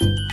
you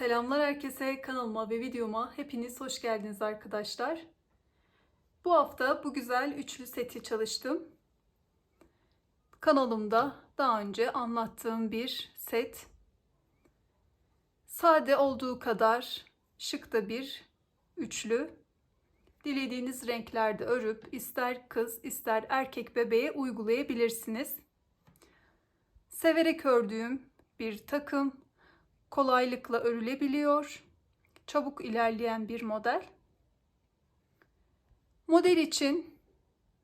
Selamlar herkese kanalıma ve videoma hepiniz hoş geldiniz arkadaşlar. Bu hafta bu güzel üçlü seti çalıştım. Kanalımda daha önce anlattığım bir set. Sade olduğu kadar şık da bir üçlü. Dilediğiniz renklerde örüp ister kız ister erkek bebeğe uygulayabilirsiniz. Severek ördüğüm bir takım kolaylıkla örülebiliyor. Çabuk ilerleyen bir model. Model için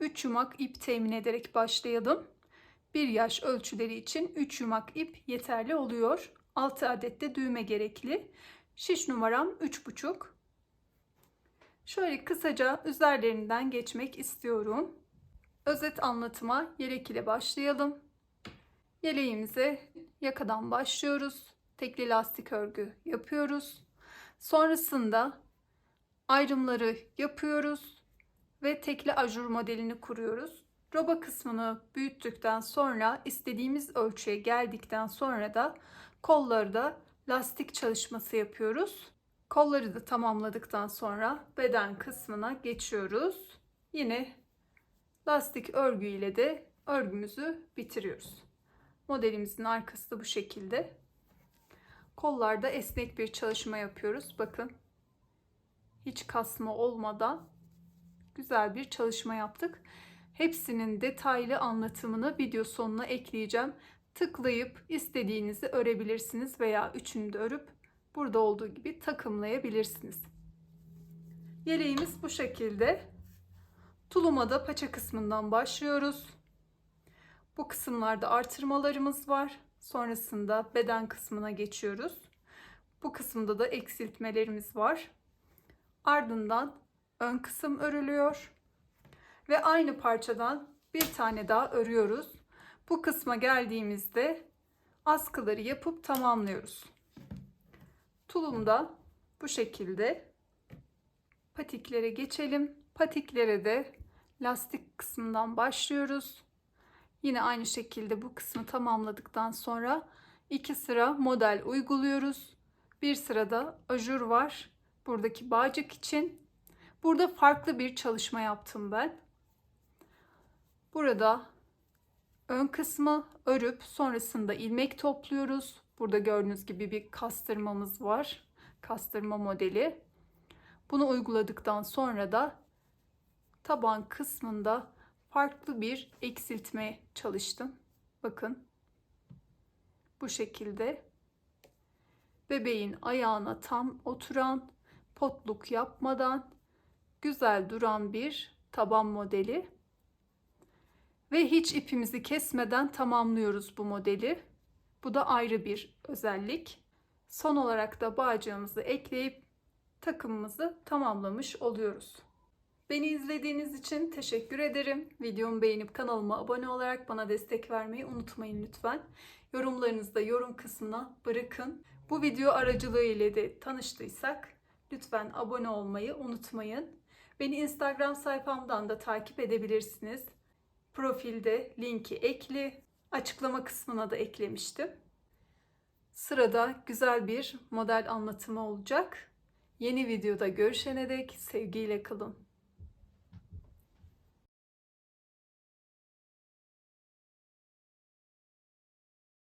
3 yumak ip temin ederek başlayalım. 1 yaş ölçüleri için 3 yumak ip yeterli oluyor. 6 adet de düğme gerekli. Şiş numaram 3,5. Şöyle kısaca üzerlerinden geçmek istiyorum. Özet anlatıma yelek ile başlayalım. Yeleğimize yakadan başlıyoruz tekli lastik örgü yapıyoruz. Sonrasında ayrımları yapıyoruz ve tekli ajur modelini kuruyoruz. Roba kısmını büyüttükten sonra istediğimiz ölçüye geldikten sonra da kolları da lastik çalışması yapıyoruz. Kolları da tamamladıktan sonra beden kısmına geçiyoruz. Yine lastik örgü ile de örgümüzü bitiriyoruz. Modelimizin arkası da bu şekilde. Kollarda esnek bir çalışma yapıyoruz. Bakın. Hiç kasma olmadan güzel bir çalışma yaptık. Hepsinin detaylı anlatımını video sonuna ekleyeceğim. Tıklayıp istediğinizi örebilirsiniz veya üçünü de örüp burada olduğu gibi takımlayabilirsiniz. Yeleğimiz bu şekilde. Tulumada paça kısmından başlıyoruz. Bu kısımlarda artırmalarımız var. Sonrasında beden kısmına geçiyoruz. Bu kısımda da eksiltmelerimiz var. Ardından ön kısım örülüyor. Ve aynı parçadan bir tane daha örüyoruz. Bu kısma geldiğimizde askıları yapıp tamamlıyoruz. Tulumda bu şekilde patiklere geçelim. Patiklere de lastik kısmından başlıyoruz. Yine aynı şekilde bu kısmı tamamladıktan sonra iki sıra model uyguluyoruz. Bir sırada ajur var. Buradaki bağcık için. Burada farklı bir çalışma yaptım ben. Burada ön kısmı örüp sonrasında ilmek topluyoruz. Burada gördüğünüz gibi bir kastırmamız var. Kastırma modeli. Bunu uyguladıktan sonra da taban kısmında farklı bir eksiltmeye çalıştım. Bakın. Bu şekilde. Bebeğin ayağına tam oturan, potluk yapmadan güzel duran bir taban modeli. Ve hiç ipimizi kesmeden tamamlıyoruz bu modeli. Bu da ayrı bir özellik. Son olarak da bağcığımızı ekleyip takımımızı tamamlamış oluyoruz. Beni izlediğiniz için teşekkür ederim. Videomu beğenip kanalıma abone olarak bana destek vermeyi unutmayın lütfen. Yorumlarınızı da yorum kısmına bırakın. Bu video aracılığı ile de tanıştıysak lütfen abone olmayı unutmayın. Beni Instagram sayfamdan da takip edebilirsiniz. Profilde linki ekli. Açıklama kısmına da eklemiştim. Sırada güzel bir model anlatımı olacak. Yeni videoda görüşene dek sevgiyle kalın.